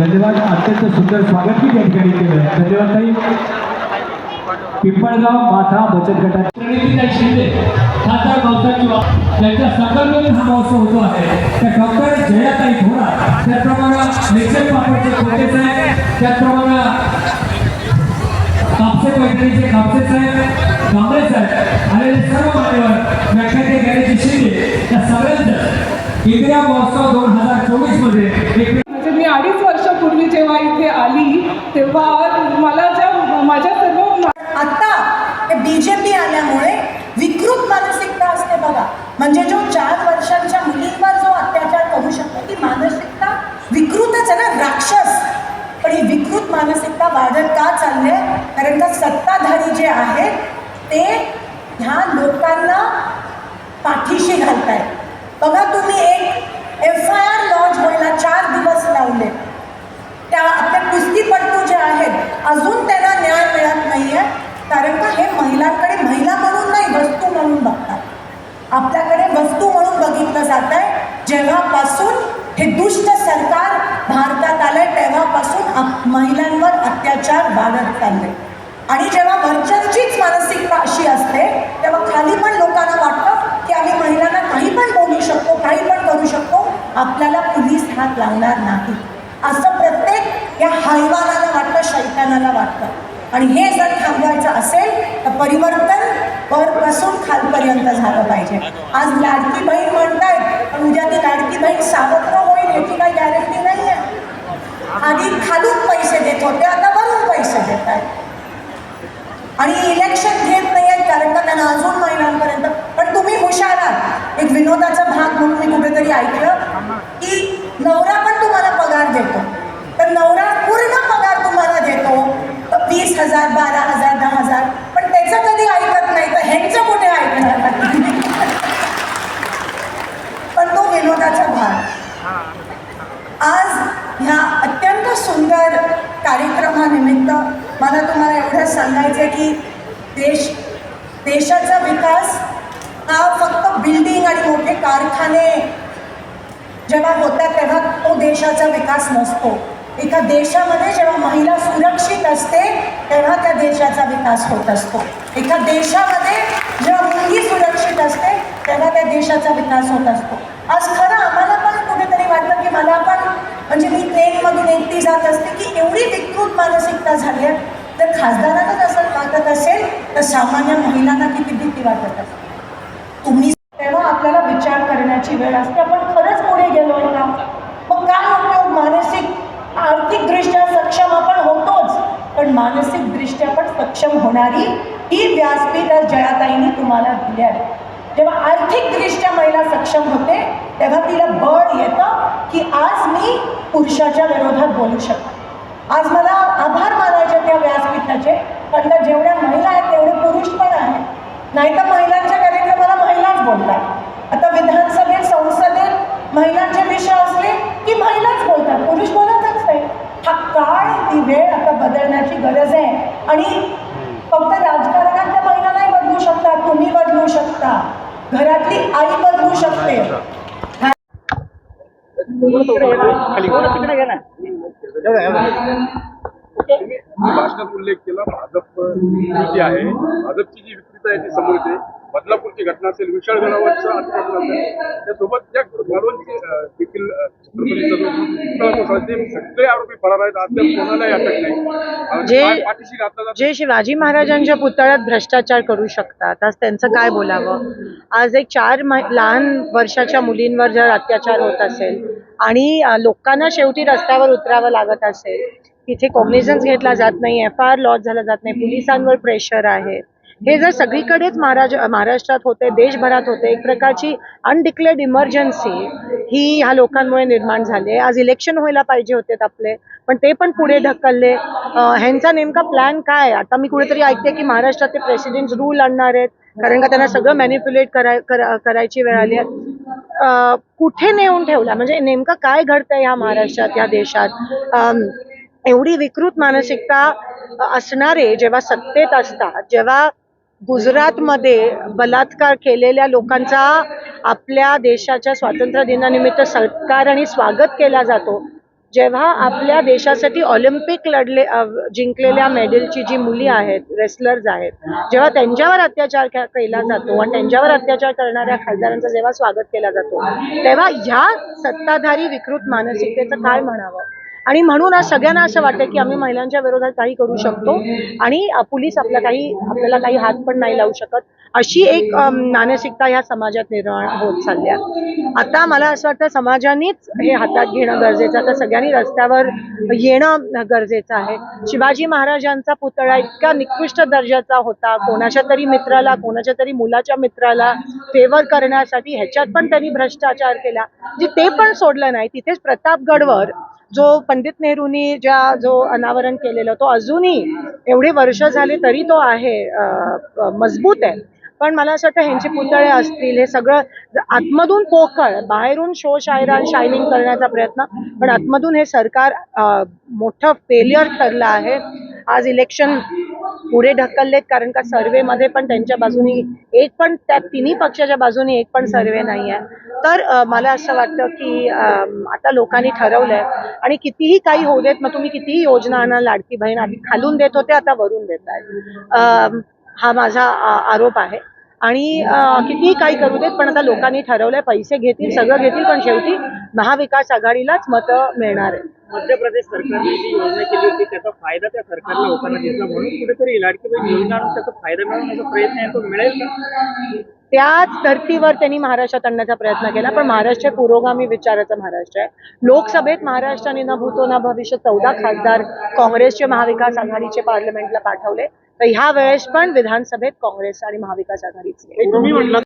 धन्यवाद. अत्यंत सुंदर स्वागत मी त्या ठिकाणी केलं धन्यवाद ताई. पिंपळगाव माथा बचत गटात. शिंदे खासदार भाऊसाहेब किंवा त्यांच्या संकल्पनेत हा महोत्सव होतो आहे. त्या डॉक्टर जयाताई थोडा त्याचप्रमाणे निश्चय पापडचे खोटे साहेब त्याचप्रमाणे कापसे पैठणीचे कापसे साहेब कांबळे साहेब आलेले सर्व मान्यवर व्याख्याते गणेश शिंदे त्या सगळ्यांचं इंदिरा महोत्सव दोन हजार चोवीसमध्ये एक म्हणजे मी अडीच वर्षापूर्वी जेव्हा इथे आली तेव्हा मला ज्या माझ्या सर्व आता बी जे पी आल्यामुळे विकृत मानसिकता असते बघा. म्हणजे जो चार वर्षांच्या मुलींवर जो अत्याचार करू शकतो ती मानसिकता विकृतच आहे ना राक्षस. पण ही विकृत मानसिकता वाढत का चालली आहे कारण का सत्ताधारी जे आहेत ते ह्या लोकांना पाठीशी घालताय बघा तुम्ही एक एफ आय आर लॉन्च व्हायला चार दिवस लावले त्या आपल्या कुस्तीपटू जे आहेत अजून त्यांना न्याय मिळत नाही आहे कारण का हे महिलांकडे महिला म्हणून नाही वस्तू म्हणून बघतात आपल्याकडे वस्तू म्हणून बघितलं जात आहे जेव्हापासून हे दुष्ट सरकार भारतात आलंय तेव्हापासून आप- महिलांवर अत्याचार वाढत चालले. आणि जेव्हा वरच्यांचीच मानसिकता अशी असते तेव्हा खाली पण लोकांना वाटतं की आम्ही महिलांना काही पण बोलू शकतो काही पण करू शकतो आपल्याला पोलीस हात लावणार नाही. असं प्रत्येक या हैवानाला वाटतं शैतानाला वाटतं. आणि हे जर थांबवायचं असेल तर परिवर्तन वरपासून खालपर्यंत झालं पाहिजे. आज लाडकी बहीण म्हणतायत पण उद्या ती लाडकी बहीण सावत्र होईल याची काही गॅरंटी नाही आहे आधी खालून पैसे देत होते आता वरून पैसे देत आहेत. आणि इलेक्शन घेत नाही आहेत कारण का त्यांना अजून महिन्यांपर्यंत पण तुम्ही हुशार आहात. एक विनोदाचा भाग म्हणून मी कुठेतरी ऐकलं की नवरा पण तुम्हाला पगार देतो तर नवरा पूर्ण पगार तुम्हाला देतो तर वीस हजार बारा हजार दहा हजार पण त्याचं कधी ऐकत नाही तर ह्यांचं कुठे ऐकणार पण तो विनोदाचा भाग आज ह्या अत्यंत सुंदर कार्यक्रमानिमित्त मला सांगायचं आहे की देश देशाचा विकास हा फक्त बिल्डिंग आणि मोठे कारखाने जेव्हा होतात तेव्हा तो देशाचा विकास नसतो. एका देशामध्ये जेव्हा महिला सुरक्षित असते तेव्हा त्या देशाचा विकास होत असतो. एका देशामध्ये जेव्हा मुलगी सुरक्षित असते तेव्हा त्या देशाचा विकास होत असतो. आज खरं आम्हाला पण कुठेतरी वाटतं की मला पण म्हणजे मी ट्रेनमधून एकटी जात असते की एवढी विकृत मानसिकता झाली आहे. खासदारांना असं वाटत असेल तर सामान्य महिलांना किती भीती वाटत असेल? तुम्ही तेव्हा आपल्याला विचार करण्याची वेळ असते आपण खरंच पुढे गेलोय का? मग काय उपयोग? मानसिक आर्थिकदृष्ट्या सक्षम आपण होतोच पण मानसिकदृष्ट्या पण सक्षम होणारी ही व्यासपीठ आज जयाताईंनी तुम्हाला दिली आहे. जेव्हा आर्थिकदृष्ट्या महिला सक्षम होते तेव्हा तिला बळ येतं की आज मी पुरुषाच्या विरोधात बोलू शकते. आज मला आभार मानायचे त्या व्यासपीठाचे पण त्या जेवढ्या महिला आहेत तेवढे पुरुष पण नाहीतर नाही तर महिलांच्या कार्यक्रमाला महिलाच बोलतात. आता विधानसभेत संसदेत महिलांचे विषय असले की महिलाच बोलतात. पुरुष बोलतच नाही. हा काळ ती वेळ आता बदलण्याची गरज आहे. आणि फक्त राजकारणात त्या महिला नाही बदलू शकतात. तुम्ही बदलू शकता. घरातली आई बदलू शकते. भाषणात उल्लेख केला. भाजप आहे. भाजपची जी आहे ती समोर येते बदलापूरची घटना असेल अतिक्रमण असेल त्यासोबत घटनांची देखील सगळे आरोपी फरार आहेत. कोणालाही अटक नाही. पाठीशी घातला जे शिवाजी महाराजांच्या पुतळ्यात भ्रष्टाचार करू शकतात आज त्यांचं काय बोलावं? आज एक चार लहान वर्षाच्या मुलींवर जर अत्याचार होत असेल आणि लोकांना शेवटी रस्त्यावर उतरावं लागत असेल तिथे कॉग्निझन्स घेतला जात नाही एफ आय आर लॉस झाला जात नाही पोलिसांवर प्रेशर आहे हे जर सगळीकडेच महाराज महाराष्ट्रात होते देशभरात होते एक प्रकारची अनडिक्लेअर्ड इमर्जन्सी ही ह्या लोकांमुळे निर्माण झाली आज इलेक्शन व्हायला पाहिजे होते आपले पण ते पण पुढे ढकलले. ह्यांचा नेमका प्लॅन काय? आहे? आता मी कुठेतरी ऐकते की महाराष्ट्रात ते प्रेसिडेंट रूल आणणार आहेत कारण का त्यांना सगळं मॅन्युप्युलेट कराय करा- करायची वेळ आली आहे. कुठे नेऊन ठेवला? म्हणजे नेमकं काय घडतंय ह्या महाराष्ट्रात या देशात? एवढी विकृत मानसिकता असणारे जेव्हा सत्तेत असतात जेव्हा गुजरातमध्ये बलात्कार केलेल्या लोकांचा आपल्या देशाच्या स्वातंत्र्य दिनानिमित्त सत्कार आणि स्वागत केला जातो. जेव्हा आपल्या देशासाठी ऑलिम्पिक लढले जिंकलेल्या मेडलची जी मुली आहेत रेसलर्स आहेत जेव्हा त्यांच्यावर अत्याचार केला जातो आणि त्यांच्यावर अत्याचार करणाऱ्या खासदारांचा जेव्हा स्वागत केला जातो तेव्हा ह्या सत्ताधारी विकृत मानसिकतेचं काय म्हणावं? आणि म्हणून आज सगळ्यांना असं वाटतं की आम्ही महिलांच्या विरोधात काही करू शकतो आणि पोलीस आपल्या काही आपल्याला काही हात पण नाही लावू शकत. अशी एक मानसिकता ह्या समाजात निर्माण होत चालल्या. आता मला असं वाटतं समाजानेच हे हातात घेणं गरजेचं आता सगळ्यांनी रस्त्यावर येणं गरजेचं आहे. शिवाजी महाराजांचा पुतळा इतका निकृष्ट दर्जाचा होता. कोणाच्या तरी मित्राला कोणाच्या तरी मुलाच्या मित्राला फेवर करण्यासाठी ह्याच्यात पण त्यांनी भ्रष्टाचार केला. जे ते पण सोडलं नाही. तिथेच प्रतापगडवर जो पंडित नेहरूंनी ज्या जो अनावरण केलेलं तो अजूनही एवढी वर्ष झाली तरी तो आहे मजबूत आहे. पण मला असं वाटतं ह्यांचे पुतळे असतील हे सगळं आतमधून पोकळ बाहेरून शो शायरा शायनिंग करण्याचा प्रयत्न पण आतमधून हे सरकार मोठं फेलियर ठरलं आहे. आज इलेक्शन पुढे ढकललेत कारण का सर्वेमध्ये पण त्यांच्या बाजूनी एक पण त्या तिन्ही पक्षाच्या बाजूनी एक पण सर्वे नाही आहे तर मला असं वाटतं की आता लोकांनी ठरवलंय आणि कितीही काही होऊ देत मग तुम्ही कितीही योजना आणा लाडकी बहीण आधी खालून देत होते आता वरून देत आहेत. हा माझा आरोप आहे. आणि कितीही काही करू देत पण आता लोकांनी ठरवलंय पैसे घेतील सगळं घेतील पण शेवटी महाविकास आघाडीलाच मतं मिळणार आहे मध्य प्रदेश सरकारने जी योजना केली होती त्याचा फायदा त्या सरकारला होताना दिसला. म्हणून कुठेतरी लाडकी बहीण योजना आणून त्याचा फायदा मिळवण्याचा प्रयत्न आहे तो मिळेल का? त्याच धर्तीवर त्यांनी महाराष्ट्रात आणण्याचा प्रयत्न केला. पण महाराष्ट्र हे पुरोगामी विचाराचं महाराष्ट्र आहे. लोकसभेत महाराष्ट्राने न भूतो न भविष्य चौदा खासदार काँग्रेसचे महाविकास आघाडीचे पार्लमेंटला पाठवले. तर ह्या वेळेस पण विधानसभेत काँग्रेस आणि महाविकास आघाडीचे.